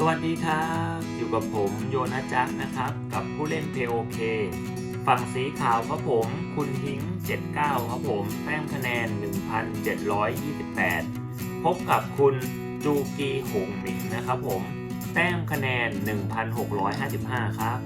สวัสดีครับ อยู่กับผมโยนาจักรนะครับ กับผู้เล่น POK ฝั่งสีขาวครับผม คุณฮิ้ง 79 ครับผมแต้มคะแนน 1,728 พบกับคุณจูกีหงหมิงนะครับผม แต้มคะแนน 1,655 ครับ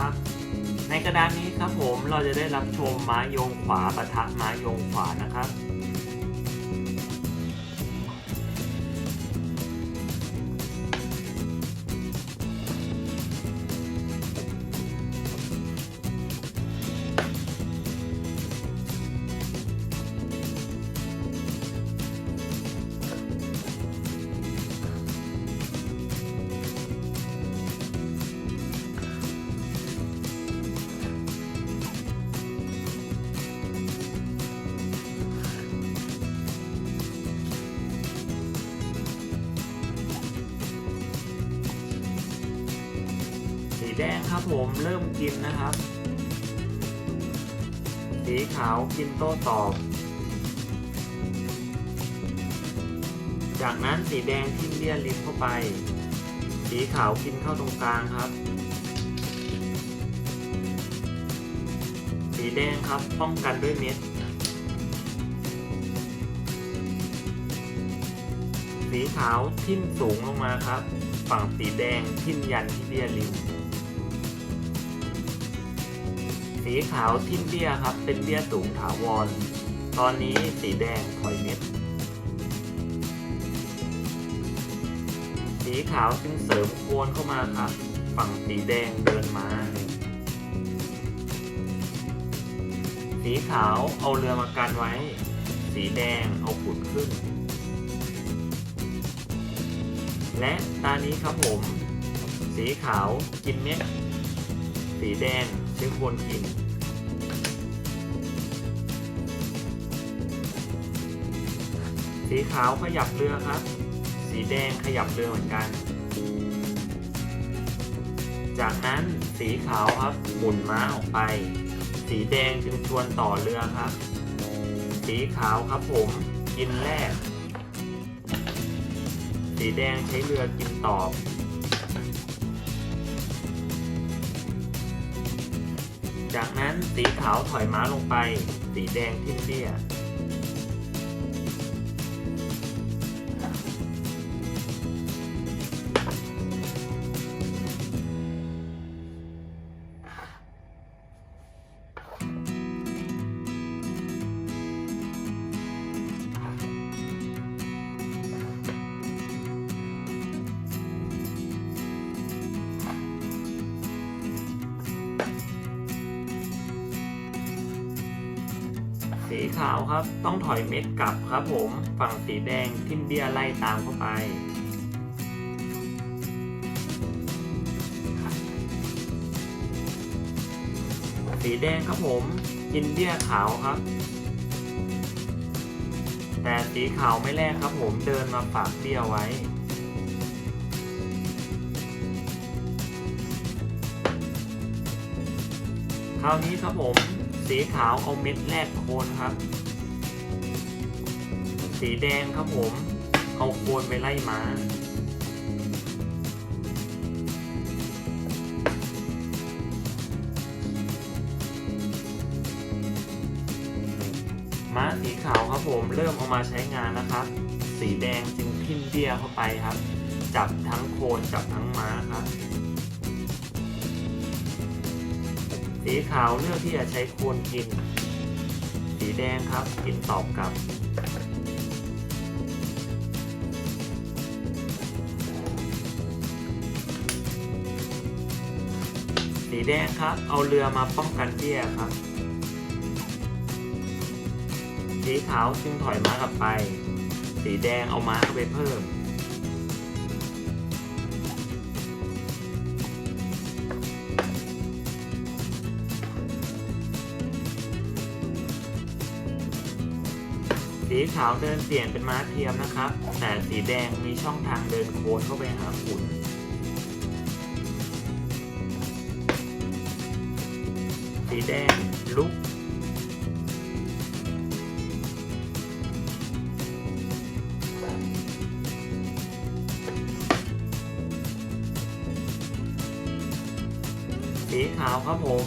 ครับ ในกระดานนี้ครับผมเราจะได้รับชมม้าโยงขวาปะทะม้าโยงขวานะครับ แดงครับผมเริ่มกินนะครับ สีขาวกินโต้ตอบ จากนั้นสีแดงทิ่มเลี่ยลิ้นเข้าไป สีขาวกินเข้าตรงกลางครับ สีแดงครับป้องกันด้วยเม็ด สีขาวทิ่มสูงลงมาครับ ฝั่งสีแดงทิ่มยันที่เบี้ยริม สีขาวทิ่มเบี้ยครับ เป็นเบี้ยสูงถาวร ตอนนี้สีแดงถอยเม็ด สีขาวจึงเสริมโคนเข้ามาครับ ฝั่งสีแดงเดินมา สีขาวเอาเรือมากันไว้ สีแดงเอาขุดขึ้น และตานี้ครับผม สีขาวกินเม็ด สีแดง ช้ควรกิน สีขาวขยับเรือครับ สีแดงขยับเรือเหมือนกัน จากนั้นสีขาวครับหมุนม้าออกไป สีแดงจึงชวนต่อเรือครับ สีขาวครับผมกินแรก สีแดงใช้เรือกินตอบ จากนั้นสีขาวถอยม้าลงไป สีแดงทิ้มเตี้ย สีขาวครับ ต้องถอยเม็ดกลับครับผม ฝั่งสีแดงทิมเบียไล่ตามเข้าไป สีแดงครับผมกินเบี้ยขาวครับ แต่สีขาวไม่แลกครับผมเดินมาฝากเบี้ยไว้คราวนี้ครับผม สีขาวเอาเม็ดแรกโคนครับ สีแดงครับผม เอาโคนไปไล่ม้าม้าสีขาวครับผมเริ่มเอามาใช้งานนะครับ สีแดงจึงทิ่มเบี้ยเข้าไปครับ จับทั้งโคนจับทั้งม้าครับ สีขาวเลือกที่จะใช้โคนกิน สีแดงครับกินตอบกลับ สีแดงครับ เอาเรือมาป้องกันเบี้ยครับ สีขาวจึงถอยม้ากลับไป สีแดงเอาม้าไปเพิ่ม สีขาวเดินเปลี่ยนเป็นม้าเทียมนะครับ แต่สีแดงมีช่องทางเดินโค้งเข้าไปหาขุนสีแดงลุก สีขาวครับผม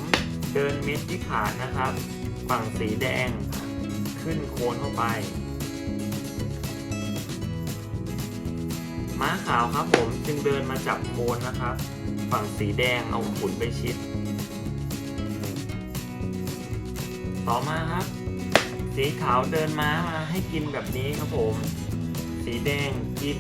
เดินเม็ดที่ขาดนะครับ ฝั่งสีแดงขึ้นโคนเข้าไป ขาวครับผมจึงเดินมาจับโคนนะครับ ฝั่งสีแดงเอาขุนไปชิด ต่อมาครับ สีขาวเดินม้ามาให้กินแบบนี้ครับผม สีแดงกิน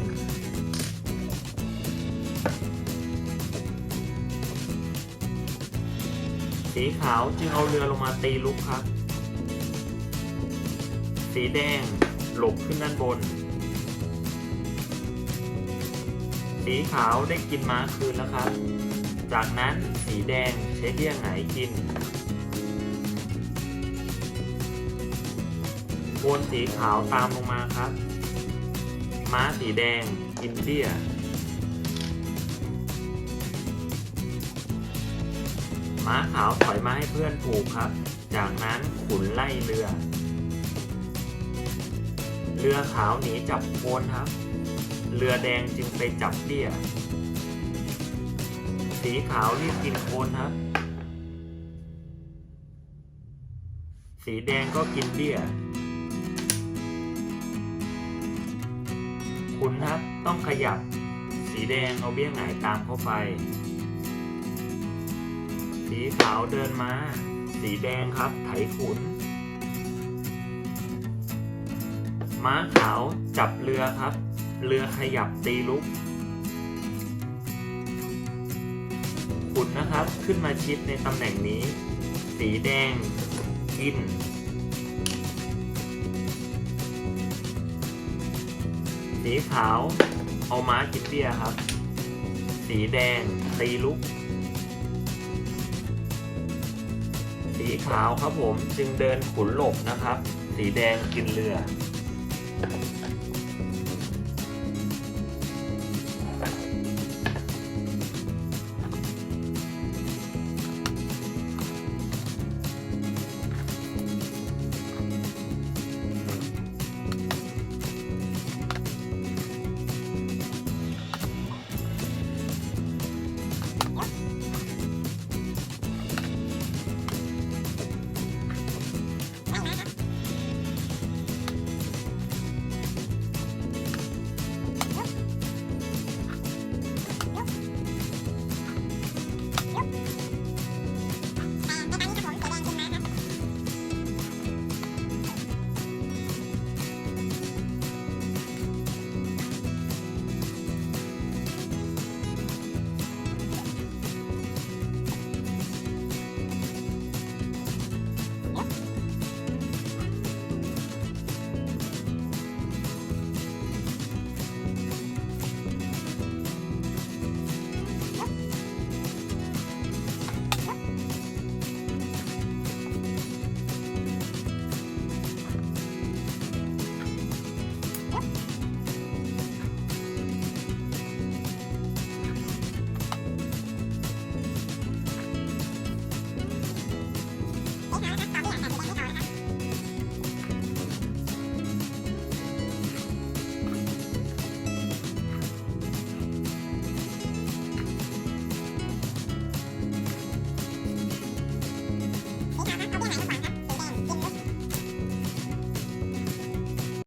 สีขาวจึงเอาเรือลงมาตีลุกครับ สีแดงหลบขึ้นด้านบน สีขาวได้กินม้าคืนแล้วครับ จากนั้นสีแดงใช้เบี้ยไหนกินโคนสีขาวตามลงมาครับ ม้าสีแดงกินเบี้ยม้าขาวถอยมาให้เพื่อนผูกครับ จากนั้นขุนไล่เรือ เรือขาวหนีจับโคนครับ เรือแดงจึงไปจับเบี้ย สีขาวรีบกินโคนครับ สีแดงก็กินเบี้ย คุณครับต้องขยับ สีแดงเอาเบี้ยหงายตามเข้าไป สีขาวเดินมา สีแดงครับไถขุนม้าขาวจับเรือครับ เรือขยับตีลุก ขุนนะครับขึ้นมาชิดในตำแหน่งนี้ สีแดงกิน สีขาว เอาม้ากินเบี้ยครับ สีแดงตีลุก สีขาวครับผมจึงเดินขุนหลบนะครับ สีแดงกินเรือ